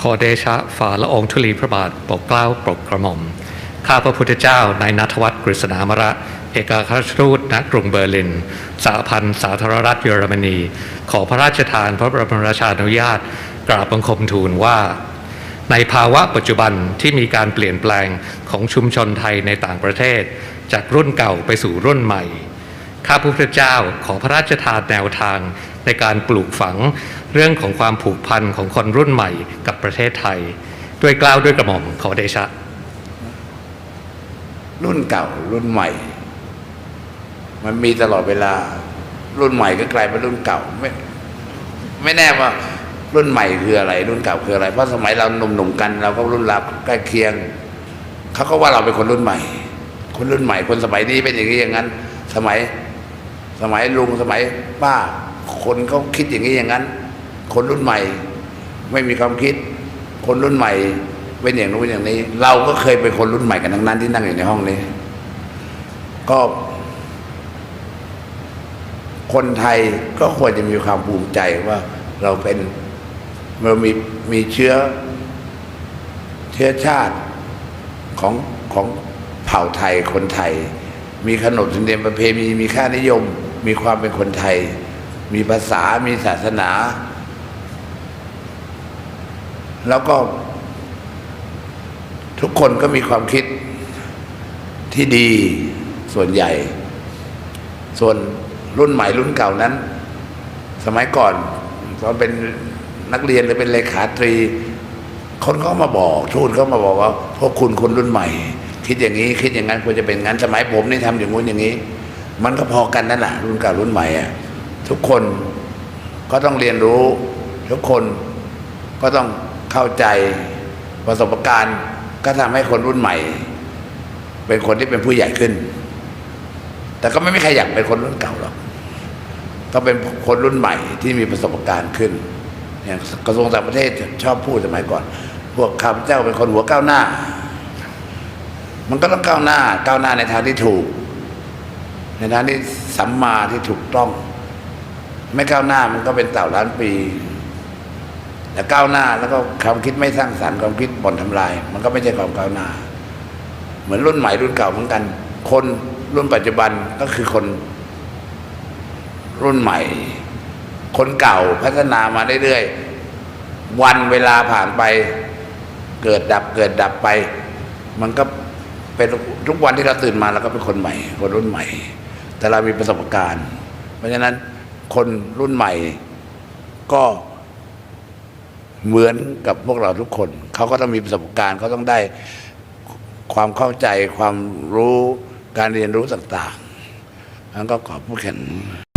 ขอเดชะฝ่าละองธุลีพระบาทปกเกล้าปกกระหม่อม ข้าพระพุทธเจ้านายนัทวัฒน์กฤษณามระ เอกอัครราชทูตณกรุงเบอร์ลินสหพันธ์สาธารณรัฐเยอรมนี ขอพระราชทานพระบรมราชานุญาต กราบบังคมทูลว่า ในภาวะปัจจุบันที่มีการเปลี่ยนแปลงของชุมชนไทยในต่างประเทศ จากรุ่นเก่าไปสู่รุ่นใหม่ ข้าพระพุทธเจ้าขอพระราชทานแนวทางในการปลูกฝังเรื่องของความผูกพันของคนรุ่นใหม่กับประเทศไทย ด้วยกล้าวด้วยกระหม่อมขอเดชะ รุ่นเก่ารุ่นใหม่ มันมีตลอดเวลา รุ่นใหม่ก็กลายเป็นรุ่นเก่าไม่ไม่แน่ว่ารุ่นใหม่คืออะไร รุ่นเก่าคืออะไร เพราะสมัยเราหนุ่มๆกัน เราก็รุ่นรับใกล้เคียงเขาก็ว่าเราเป็นคนรุ่นใหม่ คนรุ่นใหม่คนสมัยนี้เป็นอย่างนี้อย่างนั้น สมัย สมัยลุงสมัยป้า คนเขาคิดอย่างนี้อย่างนั้น คนรุ่นใหม่ ไม่มีความคิด คนรุ่นใหม่เป็นอย่างนู้นอย่างนี้ เราก็เคยเป็นคนรุ่นใหม่กันทั้งนั้นที่นั่งอยู่ในห้องนี้ ก็ คนไทยก็ควรจะมีความภูมิใจว่าเราเป็นเรามีมีเชื้อ เชื้อชาติของของเผ่าไทยคนไทย มีขนบธรรมเนียมประเพณีมีค่านิยม มีความเป็นคนไทย มีภาษา มีศาสนา แล้วก็ ทุกคนก็มีความคิดที่ดีส่วนใหญ่ ส่วนรุ่นใหม่รุ่นเก่านั้น สมัยก่อนตอนเป็นนักเรียนหรือเป็นเลขาตรี คนเขามาบอกทูตเขามาบอกว่าพวกคุณคนรุ่นใหม่ คิดอย่างนี้ คิดอย่างนั้นควรจะเป็นงั้นสมัยผมนี่ทำอย่างงู้นอย่างนี้ มันก็พอกันนั่นแหละรุ่นเก่ารุ่นใหม่อะทุกคนก็ต้องเรียนรู้ ทุกคนก็ต้องเข้าใจประสบการณ์ ก็ทำให้คนรุ่นใหม่ เป็นคนที่เป็นผู้ใหญ่ขึ้น แต่ก็ไม่มีใครอยากเป็นคนรุ่นเก่าหรอกก็เป็นคนรุ่นใหม่ที่มีประสบการณ์ขึ้นอย่างกระทรวงต่างประเทศชอบพูดสมัยก่อน พวกข้าพเจ้าเป็นคนหัวก้าวหน้า มันก็ต้องก้าวหน้าก้าวหน้าในทางที่ถูก ในทางที่สัมมาที่ถูกต้อง ไม่ก้าวหน้ามันก็เป็นเต่าล้านปีแต่ก้าวหน้าแล้วก็ความคิดไม่สร้างสรรค์ความคิดบ่นทำลาย มันก็ไม่ใช่ความก้าวหน้า เหมือนรุ่นใหม่รุ่นเก่าเหมือนกัน คนรุ่นปัจจุบันก็คือคน รุ่นใหม่ คนเก่าพัฒนามาเรื่อยๆวันเวลาผ่านไป เกิดดับเกิดดับไป มันก็เป็นทุกวันที่เราตื่นมาเราก็เป็นคนใหม่ คนรุ่นใหม่ แต่เรามีประสบการณ์ เพราะฉะนั้นคนรุ่นใหม่ก็เหมือนกับพวกเราทุกคน เขาก็ต้องมีประสบการณ์เขาต้องได้ความเข้าใจความรู้การเรียนรู้ต่างๆนั้นก็ขอพูดแค่นี้